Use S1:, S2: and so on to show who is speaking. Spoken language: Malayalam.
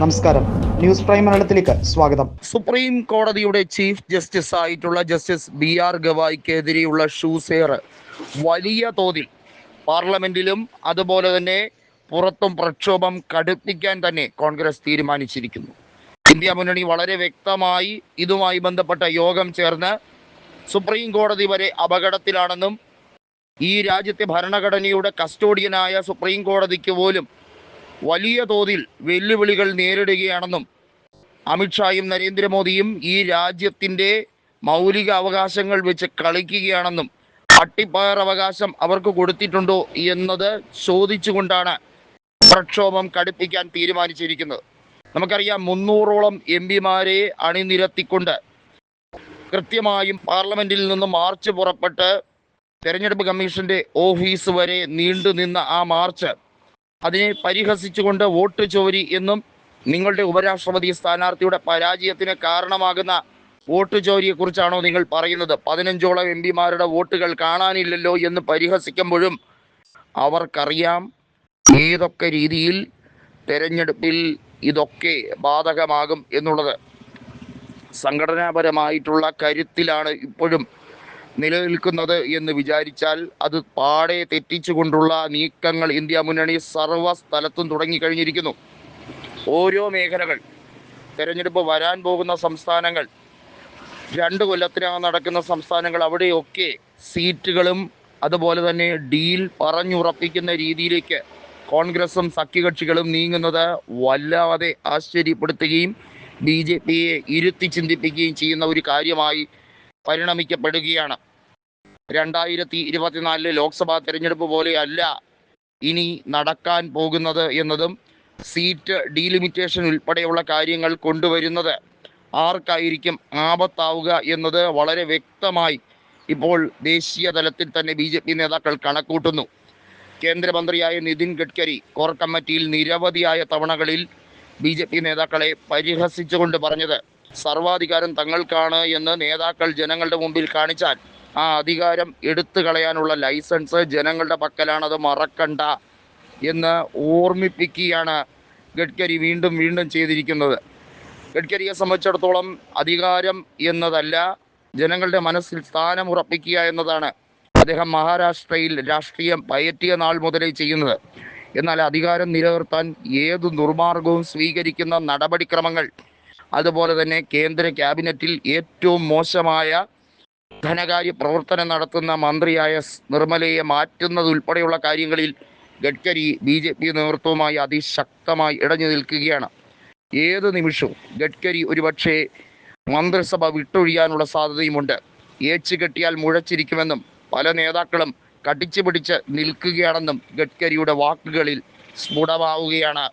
S1: നമസ്കാരം. ന്യൂസ് പ്രൈം മലയാളത്തിലേക്ക് സ്വാഗതം.
S2: സുപ്രീം കോടതിയുടെ ചീഫ് ജസ്റ്റിസ് ആയിട്ടുള്ള ജസ്റ്റിസ് ബി ആർ ഗവായിക്കെതിരെയുള്ള ഷൂസേർ വലിയ തോതിൽ പാർലമെന്റിലും അതുപോലെ തന്നെ പുറത്തും പ്രക്ഷോഭം കടുപ്പിക്കാൻ തന്നെ കോൺഗ്രസ് തീരുമാനിച്ചിരിക്കുന്നു. ഇന്ത്യ മുന്നണി വളരെ വ്യക്തമായി ഇതുമായി ബന്ധപ്പെട്ട യോഗം ചേർന്ന് സുപ്രീം കോടതി വരെ അപകടത്തിലാണെന്നും ഈ രാജ്യത്തെ ഭരണഘടനയുടെ കസ്റ്റോഡിയനായ സുപ്രീം കോടതിക്ക് പോലും വലിയ തോതിൽ വെല്ലുവിളികൾ നേരിടുകയാണെന്നും അമിത്ഷായും നരേന്ദ്രമോദിയും ഈ രാജ്യത്തിന്റെ മൗലിക അവകാശങ്ങൾ വെച്ച് കളിക്കുകയാണെന്നും അട്ടിപ്പയർ അവകാശം അവർക്ക് കൊടുത്തിട്ടുണ്ടോ എന്നത് ചോദിച്ചുകൊണ്ടാണ് പ്രക്ഷോഭം കടുപ്പിക്കാൻ തീരുമാനിച്ചിരിക്കുന്നത്. നമുക്കറിയാം മുന്നൂറോളം എം പിമാരെ അണിനിരത്തിക്കൊണ്ട് കൃത്യമായും പാർലമെന്റിൽ നിന്ന് മാർച്ച് പുറപ്പെട്ട് തെരഞ്ഞെടുപ്പ് കമ്മീഷന്റെ ഓഫീസ് വരെ നീണ്ടുനിന്ന ആ മാർച്ച് അതിനെ പരിഹസിച്ചുകൊണ്ട് വോട്ട് ചോരി എന്നും നിങ്ങളുടെ ഉപരാഷ്ട്രപതി സ്ഥാനാർത്ഥിയുടെ പരാജയത്തിന് കാരണമാകുന്ന വോട്ട് ചോരിയെക്കുറിച്ചാണോ നിങ്ങൾ പറയുന്നത്? പതിനഞ്ചോളം എം പിമാരുടെ വോട്ടുകൾ കാണാനില്ലല്ലോ എന്ന് പരിഹസിക്കുമ്പോഴും അവർക്കറിയാം ഏതൊക്കെ രീതിയിൽ തെരഞ്ഞെടുപ്പിൽ ഇതൊക്കെ ബാധകമാകും എന്നുള്ളത്. സംഘടനാപരമായിട്ടുള്ള കരുത്തിലാണ് ഇപ്പോഴും നിലനിൽക്കുന്നത് എന്ന് വിചാരിച്ചാൽ അത് പാടെ തെറ്റിച്ചുകൊണ്ടുള്ള നീക്കങ്ങൾ ഇന്ത്യ മുന്നണി സർവ സ്ഥലത്തും തുടങ്ങിക്കഴിഞ്ഞിരിക്കുന്നു. ഓരോ മേഖലകൾ തെരഞ്ഞെടുപ്പ് വരാൻ പോകുന്ന സംസ്ഥാനങ്ങൾ രണ്ട് കൊല്ലത്തിനകം നടക്കുന്ന സംസ്ഥാനങ്ങൾ അവിടെയൊക്കെ സീറ്റുകളും അതുപോലെ തന്നെ ഡീൽ പറഞ്ഞുറപ്പിക്കുന്ന രീതിയിലേക്ക് കോൺഗ്രസും സഖ്യകക്ഷികളും നീങ്ങുന്നത് വല്ലാതെ ആശ്ചര്യപ്പെടുത്തുകയും ബി ജെ പിയെ ഇരുത്തി ചിന്തിപ്പിക്കുകയും ചെയ്യുന്ന ഒരു കാര്യമായി പരിണമിക്കപ്പെടുകയാണ്. രണ്ടായിരത്തി ഇരുപത്തിനാലിലെ ലോക്സഭാ തെരഞ്ഞെടുപ്പ് പോലെയല്ല ഇനി നടക്കാൻ പോകുന്നത് എന്നതും സീറ്റ് ഡീലിമിറ്റേഷൻ ഉൾപ്പെടെയുള്ള കാര്യങ്ങൾ കൊണ്ടുവരുന്നത്. ആർക്കായിരിക്കും ആപത്താവുക എന്നത് വളരെ വ്യക്തമായി ഇപ്പോൾ ദേശീയ തലത്തിൽ തന്നെ ബി ജെ പി നേതാക്കൾ കണക്കൂട്ടുന്നു. കേന്ദ്രമന്ത്രിയായ നിതിൻ ഗഡ്കരി കോർ കമ്മിറ്റിയിൽ നിരവധിയായ തവണകളിൽ ബി ജെ പി നേതാക്കളെ പരിഹസിച്ചുകൊണ്ട് പറഞ്ഞത് സർവാധികാരം തങ്ങൾക്കാണ് എന്ന് നേതാക്കൾ ജനങ്ങളുടെ മുമ്പിൽ കാണിച്ചാൽ ആ അധികാരം എടുത്തു കളയാനുള്ള ലൈസൻസ് ജനങ്ങളുടെ പക്കലാണത് മറക്കണ്ട എന്ന് ഓർമ്മിപ്പിക്കുകയാണ് ഗഡ്കരി വീണ്ടും വീണ്ടും ചെയ്തിരിക്കുന്നത്. ഗഡ്കരിയെ സംബന്ധിച്ചിടത്തോളം അധികാരം എന്നതല്ല ജനങ്ങളുടെ മനസ്സിൽ സ്ഥാനം ഉറപ്പിക്കുക എന്നതാണ് അദ്ദേഹം മഹാരാഷ്ട്രയിൽ രാഷ്ട്രീയം പയറ്റിയ നാൾ മുതലേ ചെയ്യുന്നത്. എന്നാൽ അധികാരം നിലനിർത്താൻ ഏത് ദുർമാർഗവും സ്വീകരിക്കുന്ന നടപടിക്രമങ്ങൾ അതുപോലെ തന്നെ കേന്ദ്ര ക്യാബിനറ്റിൽ ഏറ്റവും മോശമായ ധനകാര്യ പ്രവർത്തനം നടത്തുന്ന മന്ത്രിയായ നിർമ്മലയെ മാറ്റുന്നത് ഉൾപ്പെടെയുള്ള കാര്യങ്ങളിൽ ഗഡ്കരി ബി ജെ പി നേതൃത്വവുമായി അതിശക്തമായി ഇടഞ്ഞു നിൽക്കുകയാണ്. ഏത് നിമിഷവും ഗഡ്കരി ഒരുപക്ഷെ മന്ത്രിസഭ വിട്ടൊഴിയാനുള്ള സാധ്യതയുമുണ്ട്. ഏച്ചു കെട്ടിയാൽ മുഴച്ചിരിക്കുമെന്നും പല നേതാക്കളും കടിച്ചു പിടിച്ച് നിൽക്കുകയാണെന്നും ഗഡ്കരിയുടെ വാക്കുകളിൽ സ്ഫുടമാവുകയാണ്.